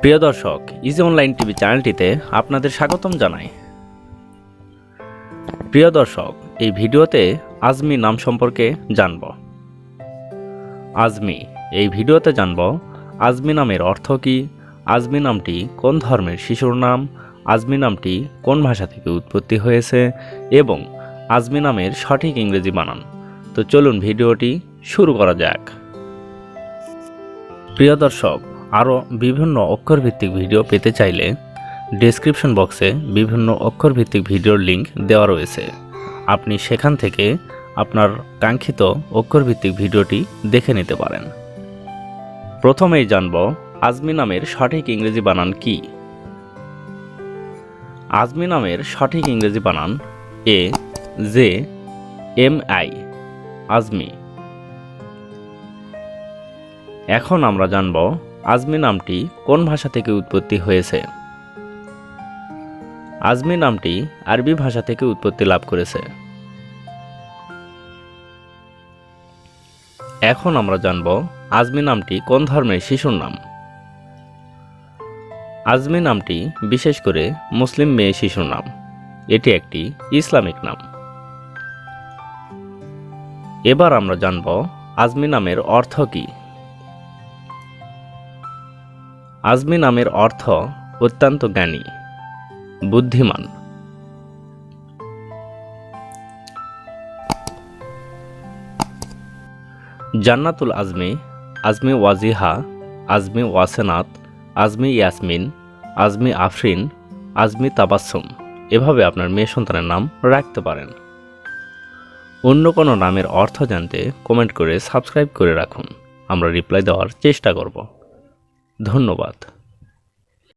প্রিয় দর্শক easy online TV চ্যানেলটিতে আপনাদের স্বাগতম জানাই। প্রিয় দর্শক, এই ভিডিওতে আজমি নাম সম্পর্কে জানব। আজমি, এই ভিডিওতে জানব আজমি নামের অর্থ কী, আজমি নামটি কোন ধর্মের শিশুর নাম, আজমি নামটি কোন ভাষা থেকে উৎপত্তি হয়েছে এবং আজমি নামের সঠিক ইংরেজি বানান। তো চলুন ভিডিওটি শুরু করা যাক। প্রিয় দর্শক আরও বিভিন্ন অক্ষরভিত্তিক ভিডিও পেতে চাইলে ডেসক্রিপশন বক্সে বিভিন্ন অক্ষরভিত্তিক ভিডিওর লিঙ্ক দেওয়া রয়েছে। আপনি সেখান থেকে আপনার কাঙ্ক্ষিত অক্ষরভিত্তিক ভিডিওটি দেখে নিতে পারেন। প্রথমেই জানব আজমি নামের সঠিক ইংরেজি বানান কি? আজমি নামের সঠিক ইংরেজি বানান A, J, M, I, Azmi. এখন আমরা জানব আজমি নামটি কোন ভাষা থেকে উৎপত্তি হয়েছে? আজমি নামটি আরবি ভাষা থেকে উৎপত্তি লাভ করেছে। এখন আমরা জানব আজমি নামটি কোন ধর্মের শিশুর নাম। আজমি নামটি বিশেষ করে মুসলিম মেয়ে শিশুর নাম। এটি একটি ইসলামিক নাম। এবার আমরা জানব আজমি নামের অর্থ কী। আজমি নামের অর্থ অত্যন্ত জ্ঞানী, বুদ্ধিমান। জান্নাতুল আজমি আজমি ওয়াজিহা, আজমি ওয়াসেনাত, আজমি ইয়াসমিন, আজমি আফরিন, আজমি তাবাসুম এভাবে আপনার মেয়ে সন্তানের নাম রাখতে পারেন। অন্য কোনো নামের অর্থ জানতে কমেন্ট করে সাবস্ক্রাইব করে রাখুন। আমরা রিপ্লাই দেওয়ার চেষ্টা করব। ধন্যবাদ।